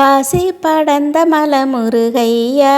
பாசி படந்த மலை முருகையா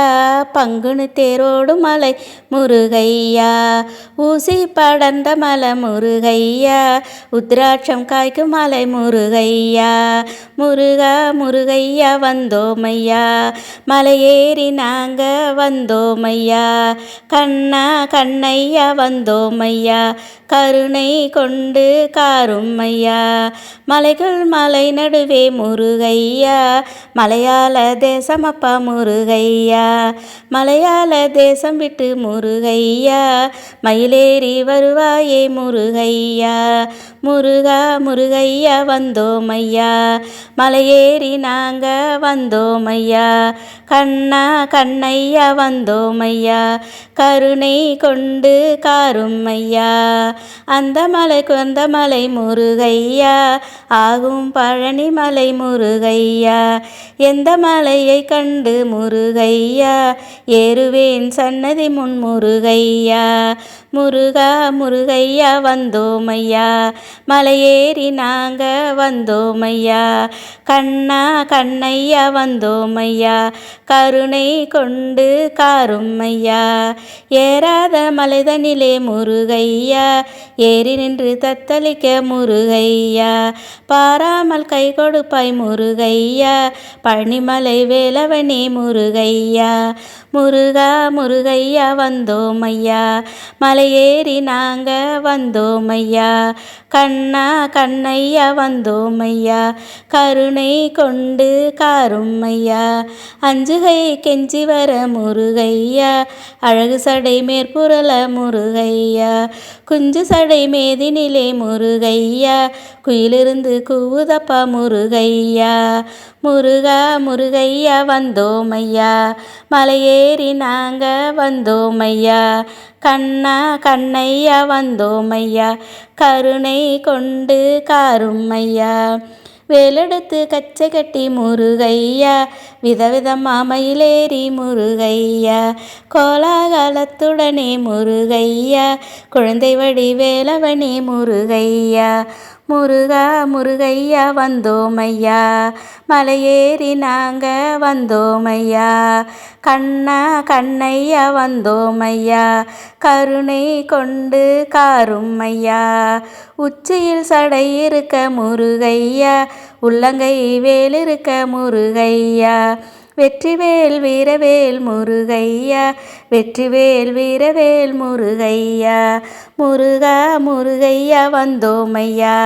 பங்குனு தேரோடு மலை முருகையா. ஊசி படந்த மலை முருகையா உத்ராட்சம் காய்க்கும் மலை முருகையா. முருகா முருகையா வந்தோமையா. மலையேறி நாங்க வந்தோமையா. கண்ணா கண்ணையா வந்தோமையா. கருணை கொண்டு காருமையா மலைகள் மலை நடுவே முருகையா. மலையாள தேசம் அப்பா முருகையா. மலையாள தேசம் விட்டு முருகையா. மயிலேறி வருவாயே முருகையா. முருகா முருகையா வந்தோமையா. மலையேறி நாங்க வந்தோமையா. கண்ணா கண்ணையா வந்தோமையா. கருணை கொண்டு காருமையா அந்த மலைக்கு அந்த மலை முருகையா. ஆகும் பழனி மலை முருகையா. எந்த மலையை கண்டு முருகையா? ஏறுவேன் சன்னதி முன் முருகையா? முருகா முருகையா வந்தோமையா? மலையேறி நாங்க வந்தோமையா? கண்ணா கண்ணையா வந்தோமையா? கருணை கொண்டு காரும்மையா? ஏறாத மலைதனிலே முருகையா? ஏறி நின்று தத்தளிக்க முருகையா? பாராமல் கை கொடுப்பாய் முருகையா? பழனிமலை வேலவனே முருகையா. முருகா முருகையா வந்தோமையா. மலையேறி நாங்க வந்தோமையா. கண்ணா கண்ணையா வந்தோமையா. கருணை கொண்டு காருமையா அஞ்சுகை கெஞ்சி வர முருகையா. அழகு சடை மேற்புரல முருகையா. குஞ்சு சடை மேதினிலே முருகையா. குயிலிருந்து கூவுதப்பா முருகையா. முருகா முருகையா வந்தோமையா. மலையேறி நாங்க வந்தோமையா. கண்ணா கண்ணையா வந்தோமையா. கருணை கொண்டு காருமையா வேலெடுத்து கச்சை கட்டி முருகையா. விதவிதமா மயிலேறி முருகையா. கோலாகலத்துடனே முருகையா. குழந்தை வடி வேலவனே முருகையா. முருகா முருகையா வந்தோமையா. மலையேறி நாங்கள் வந்தோமையா. கண்ணா கண்ணையா வந்தோமையா. கருணை கொண்டு காருமையா உச்சியில் சடை இருக்க முருகையா. உள்ளங்கை வேலிருக்க முருகையா. வெற்றிவேல் வீரவேல் முருகையா வெற்றிவேல் வீரவேல் முருகையா முருகா முருகையா வந்தோமையா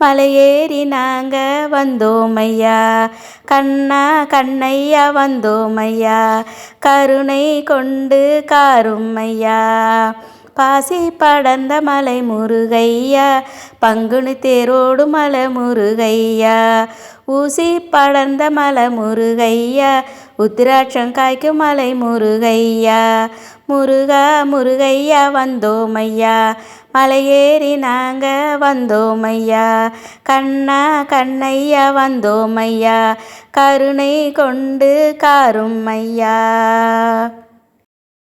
மலையேறி நாங்க வந்தோமையா கண்ணா கண்ணையா வந்தோமையா கருணை கொண்டு காருமையா. பாசி படர்ந்த மலை முருகையா பங்குனி தேரோடு மலை முருகையா. ஊசி படர்ந்த மலை முருகையா உத்திராட்சம் காய்க்கும் மலை முருகையா. முருகா முருகையா வந்தோமையா. மலையேறி நாங்க வந்தோமையா. கண்ணா கண்ணையா வந்தோமையா. கருணை கொண்டு காரும் ஐயா